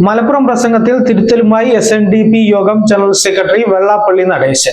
മലപ്പുറം പ്രസംഗത്തിൽ തിരുത്തലുമായി S N D P യോഗം ജനറൽ സെക്രട്ടറി വെള്ളാപ്പള്ളി നടേശൻ.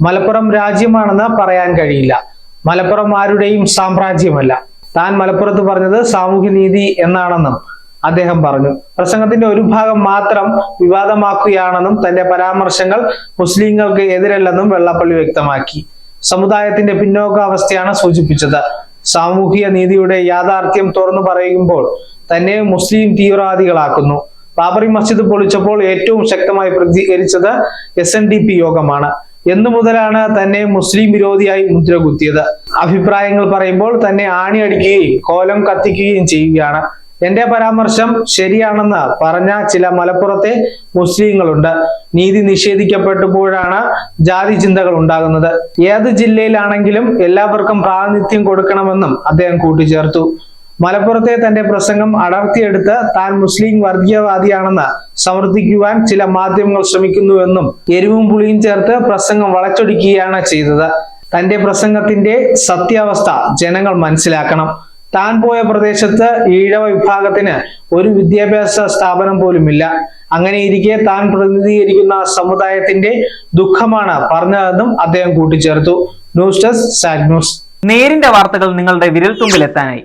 മലപ്പുറം രാജ്യമാണെന്ന് പറയാൻ കഴിയില്ല. മലപ്പുറം ആരുടെയും സാമ്രാജ്യമല്ല. താൻ മലപ്പുറത്ത് പറഞ്ഞത് സാമൂഹ്യനീതി എന്നാണെന്നും അദ്ദേഹം പറഞ്ഞു. പ്രസംഗത്തിന്റെ ഒരു ഭാഗം മാത്രം വിവാദമാക്കുകയാണെന്നും തന്റെ പരാമർശങ്ങൾ മുസ്ലിങ്ങൾക്ക് എതിരല്ലെന്നും വെള്ളാപ്പള്ളി വ്യക്തമാക്കി. സമുദായത്തിന്റെ പിന്നോക്കാവസ്ഥയാണ് സൂചിപ്പിച്ചത്. സാമൂഹിക നീതിയുടെ യാഥാർത്ഥ്യം തുറന്നു പറയുമ്പോൾ തന്നെ മുസ്ലിം തീവ്രവാദികളാക്കുന്നു. ബാബറി മസ്ജിദ് പൊളിച്ചപ്പോൾ ഏറ്റവും ശക്തമായി പ്രതികരിച്ചത് എസ് എൻ ഡി പി യോഗമാണ്. എന്നു മുതലാണ് തന്നെ മുസ്ലിം വിരോധിയായി മുദ്ര കുത്തിയത്. അഭിപ്രായങ്ങൾ പറയുമ്പോൾ തന്നെ ആണി ആണിയടിക്കുകയും കോലം കത്തിക്കുകയും ചെയ്യുകയാണ്. എന്റെ പരാമർശം ശരിയാണെന്ന് പറഞ്ഞ ചില മലപ്പുറത്തെ മുസ്ലിങ്ങളുണ്ട്. നീതി നിഷേധിക്കപ്പെട്ടപ്പോഴാണ് ജാതി ചിന്തകൾ ഉണ്ടാകുന്നത്. ഏത് ജില്ലയിലാണെങ്കിലും എല്ലാവർക്കും പ്രാതിനിധ്യം കൊടുക്കണമെന്നും അദ്ദേഹം കൂട്ടിച്ചേർത്തു. മലപ്പുറത്തെ തന്റെ പ്രസംഗം അടർത്തിയെടുത്ത് താൻ മുസ്ലിം വർഗീയവാദിയാണെന്ന് സമർത്ഥിക്കുവാൻ ചില മാധ്യമങ്ങൾ ശ്രമിക്കുന്നുവെന്നും എരിവും പുളിയും ചേർത്ത് പ്രസംഗം വളച്ചൊടിക്കുകയാണ് ചെയ്തത്. തന്റെ പ്രസംഗത്തിന്റെ സത്യാവസ്ഥ ജനങ്ങൾ മനസ്സിലാക്കണം. താൻ പോയ പ്രദേശത്ത് ഈഴവ വിഭാഗത്തിന് ഒരു വിദ്യാഭ്യാസ സ്ഥാപനം പോലുമില്ല. അങ്ങനെ ഇരിക്കെ താൻ പ്രതിനിധീകരിക്കുന്ന സമുദായത്തിന്റെ ദുഃഖമാണ് പറഞ്ഞതെന്നും അദ്ദേഹം കൂട്ടിച്ചേർത്തു. News desk Sag news. നേരിന്റെ വാർത്തകൾ നിങ്ങളുടെ വിരൽത്തുമ്പിൽ എത്താനായി